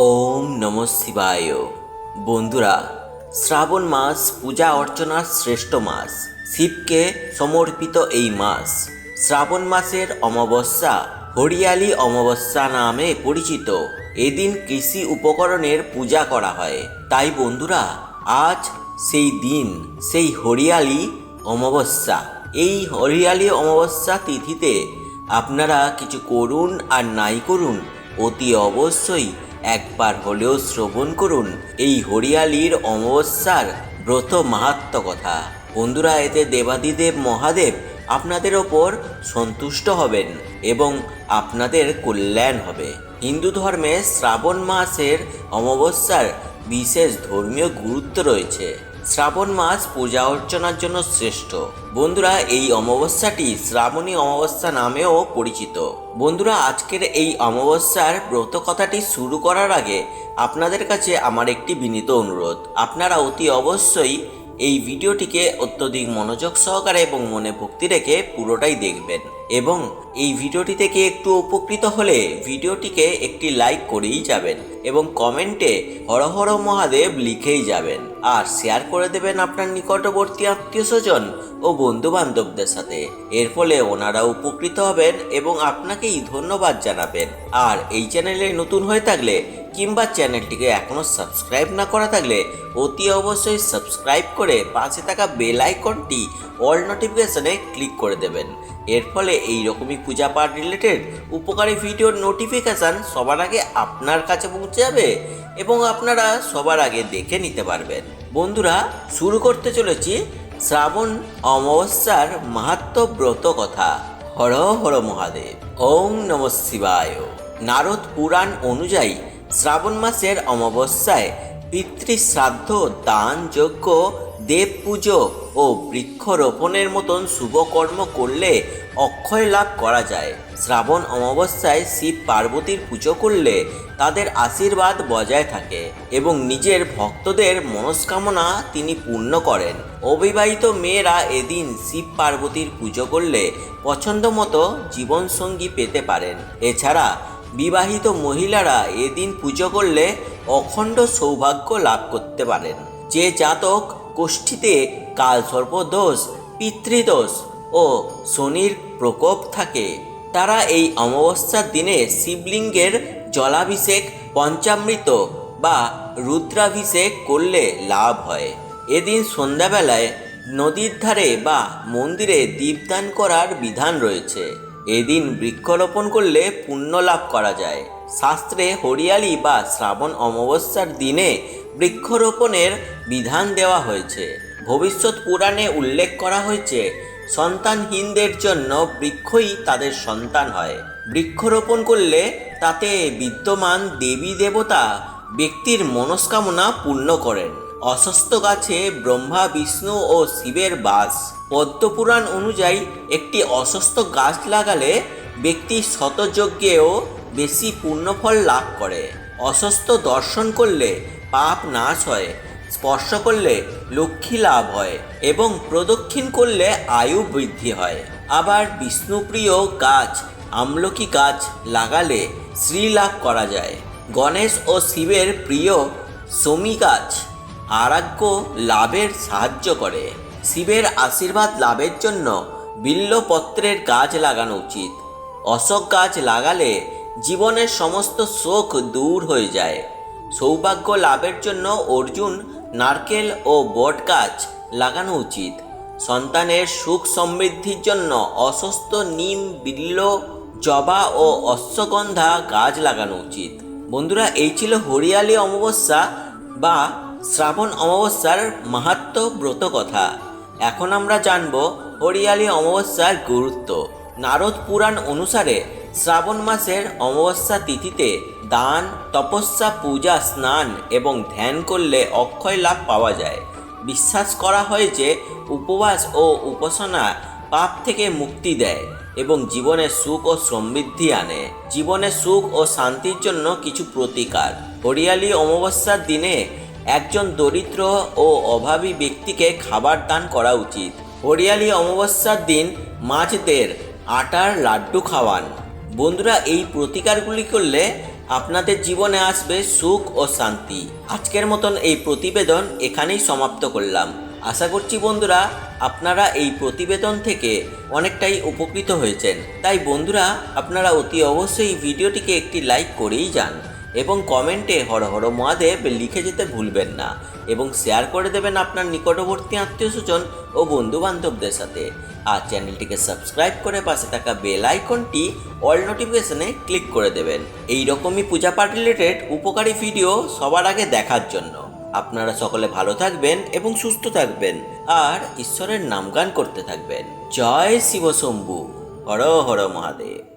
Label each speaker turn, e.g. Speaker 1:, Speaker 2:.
Speaker 1: ওম নম শিবায়। বন্ধুরা, শ্রাবণ মাস পূজা অর্চনার শ্রেষ্ঠ মাস। শিবকে সমর্পিত এই মাস। শ্রাবণ মাসের অমাবস্যা হরিয়ালি অমাবস্যা নামে পরিচিত। এদিন কৃষি উপকরণের পূজা করা হয়। তাই বন্ধুরা, আজ সেই দিন, সেই হরিয়ালি অমাবস্যা। এই হরিয়ালি অমাবস্যা তিথিতে আপনারা কিছু করুন আর নাই করুন, অতি অবশ্যই একবার হলেও শ্রবণ করুন এই হরিয়ালির অমাবস্যার ব্রত মাহাত্ম কথা। বন্ধুরা, এতে দেবাদিদেব মহাদেব আপনাদের ওপর সন্তুষ্ট হবেন এবং আপনাদের কল্যাণ হবে। হিন্দু ধর্মে শ্রাবণ মাসের অমাবস্যার বিশেষ ধর্মীয় গুরুত্ব রয়েছে। শ্রাবণ মাস পূজা অর্চনার জন্য শ্রেষ্ঠ। বন্ধুরা, এই অমাবস্যাটি শ্রাবণী অমাবস্যা নামেও পরিচিত। বন্ধুরা, আজকের এই অমাবস্যার ব্রত কথাটি শুরু করার আগে আপনাদের কাছে আমার একটি বিনীত অনুরোধ। আপনারা অতি অবশ্যই এই ভিডিওটিকে অত্যধিক মনোযোগ সহকারে এবং মনে ভক্তি রেখে পুরোটাই দেখবেন এবং এই ভিডিওটি থেকে একটু উপকৃত হলে ভিডিওটিকে একটি লাইক করেই যাবেন এবং কমেন্টে হর হর মহাদেব লিখেই যাবেন আর শেয়ার করে দেবেন আপনার নিকটবর্তী আত্মীয় স্বজন ও বন্ধু বান্ধবদের সাথে। এর ফলে ওনারা উপকৃত হবেন এবং আপনাকেই ধন্যবাদ জানাবেন। আর এই চ্যানেলে নতুন হয়ে থাকলে কিংবা চ্যানেলটিকে এখনও সাবস্ক্রাইব না করা থাকলে অতি অবশ্যই সাবস্ক্রাইব করে পাশে থাকা বেল আইকনটি অল নোটিফিকেশনে ক্লিক করে দেবেন। এর ফলে এই রকমই পূজা পাঠ রিলেটেড উপকারী ভিডিওর নোটিফিকেশান সবার আগে আপনার কাছে পৌঁছে যাবে এবং আপনারা সবার আগে দেখে নিতে পারবেন। বন্ধুরা, শুরু করতে চলেছি শ্রাবণ অমাবস্যার মাহাত্ম ব্রত কথা। হর হর মহাদেব ওং নম শিবায়। নারদ পুরাণ অনুযায়ী শ্রাবণ মাসের অমাবস্যায় পিতৃশ্রাদ্ধ, দান, যজ্ঞ, দেব পুজো ও বৃক্ষরোপণের মতন শুভকর্ম করলে অক্ষয় লাভ করা যায়। শ্রাবণ অমাবস্যায় শিব পার্বতীর পুজো করলে তাদের আশীর্বাদ বজায় থাকে এবং নিজের ভক্তদের মনস্কামনা তিনি পূর্ণ করেন। অবিবাহিত মেয়েরা এদিন শিব পার্বতীর পুজো করলে পছন্দ মতো জীবনসঙ্গী পেতে পারেন। এছাড়া বিবাহিত মহিলারা এদিন পুজো করলে অখণ্ড সৌভাগ্য লাভ করতে পারেন। যে জাতক গোষ্ঠীতে কালসর্প দোষ পিতৃদোষ ও শনির প্রকোপ থাকে, তারা এই অমাবস্যার দিনে শিবলিঙ্গের জলাভিষেক, পঞ্চামৃত বা রুদ্রাভিষেক করলে লাভ হয়। এদিন সন্ধ্যাবেলায় নদীর ধারে বা মন্দিরে দীপদান করার বিধান রয়েছে। এদিন বৃক্ষরোপণ করলে পুণ্য লাভ করা যায়। শাস্ত্রে হরিয়ালি বা শ্রাবণ অমাবস্যার দিনে বৃক্ষরোপণের বিধান দেওয়া হয়েছে। ভবিষ্যৎ পুরাণে উল্লেখ করা হয়েছে, সন্তানহীনদের জন্য বৃক্ষই তাদের সন্তান হয়। বৃক্ষরোপণ করলে তাতে বিদ্যমান দেবী দেবতা ব্যক্তির মনস্কামনা পূর্ণ করেন। অসস্ত গাছে ব্রহ্মা, বিষ্ণু ও শিবের বাস। পদ্মপুরাণ অনুযায়ী একটি অসস্ত গাছ লাগালে ব্যক্তি শতযজ্ঞেও বেশি পুণ্যফল লাভ করে। অসস্ত দর্শন করলে পাপ নাশ হয়, স্পর্শ করলে লক্ষ্মী লাভ হয় এবং প্রদক্ষিণ করলে আয়ু বৃদ্ধি হয়। আবার বিষ্ণুপ্রিয় গাছ, আমলকি গাছ লাগালে শ্রী লাভ করা যায়। গণেশ ও শিবের প্রিয় সমী গাছ আরাগ্য লাভের সাহায্য করে। শিবের আশীর্বাদ লাভের জন্য বিল্লপত্রের গাছ লাগানো উচিত। অশোক গাছ লাগালে জীবনের সমস্ত শোক দূর হয়ে যায়। সৌভাগ্য লাভের জন্য অর্জুন নারকেল ও বট গাছ লাগানো উচিত। সন্তানের সুখ সমৃদ্ধির জন্য অসুস্থ নিম, বিল্ল, জবা ও অশ্বগন্ধা গাছ লাগানো উচিত। বন্ধুরা, এই ছিল হরিয়ালি অমাবস্যা বা শ্রাবণ অমাবস্যার মাহাত্ম ব্রত কথা এখন আমরা জানব হরিয়ালি অমাবস্যার গুরুত্ব। নারদ পুরাণ অনুসারে শ্রাবণ মাসের অমাবস্যা তিথিতে দান, তপস্যা, পূজা, স্নান এবং ধ্যান করলে অক্ষয় লাভ পাওয়া যায়। বিশ্বাস করা হয় যে উপবাস ও উপাসনা পাপ থেকে মুক্তি দেয় এবং জীবনে সুখ ও সমৃদ্ধি আনে। জীবনে সুখ ও শান্তির জন্য কিছু প্রতিকার। হরিয়ালি অমাবস্যার দিনে একজন দরিদ্র ও অভাবী ব্যক্তিকে খাবার দান করা উচিত। হরিয়ালি অমাবস্যার দিন মাছদের আটার লাড্ডু খাওয়ান। বন্ধুরা, এই প্রতিকারগুলি করলে আপনাদের জীবনে আসবে সুখ ও শান্তি। আজকের মতন এই প্রতিবেদন এখানেই সমাপ্ত করলাম। আশা করছি বন্ধুরা, আপনারা এই প্রতিবেদন থেকে অনেকটাই উপকৃত হয়েছেন। তাই বন্ধুরা, আপনারা অতি অবশ্যই ভিডিওটিকে একটি লাইক করেই যান। এবং কমেন্টে হর হর মহাদেব লিখে যেতে ভুলবেন না এবং শেয়ার করে দেবেন আপনার নিকটবর্তী আত্মীয় স্বজন ও বন্ধু বান্ধবদের সাথে। আর চ্যানেলটিকে সাবস্ক্রাইব করে পাশে থাকা বেল আইকনটি অল নোটিফিকেশনে ক্লিক করে দেবেন। এই রকমই পূজা পাঠ রিলেটেড উপকারী ভিডিও সবার আগে দেখার জন্য। আপনারা সকলে ভালো থাকবেন এবং সুস্থ থাকবেন। আর ঈশ্বরের নামগান করতে থাকবেন। জয় শিব শম্ভু। হর হর মহাদেব।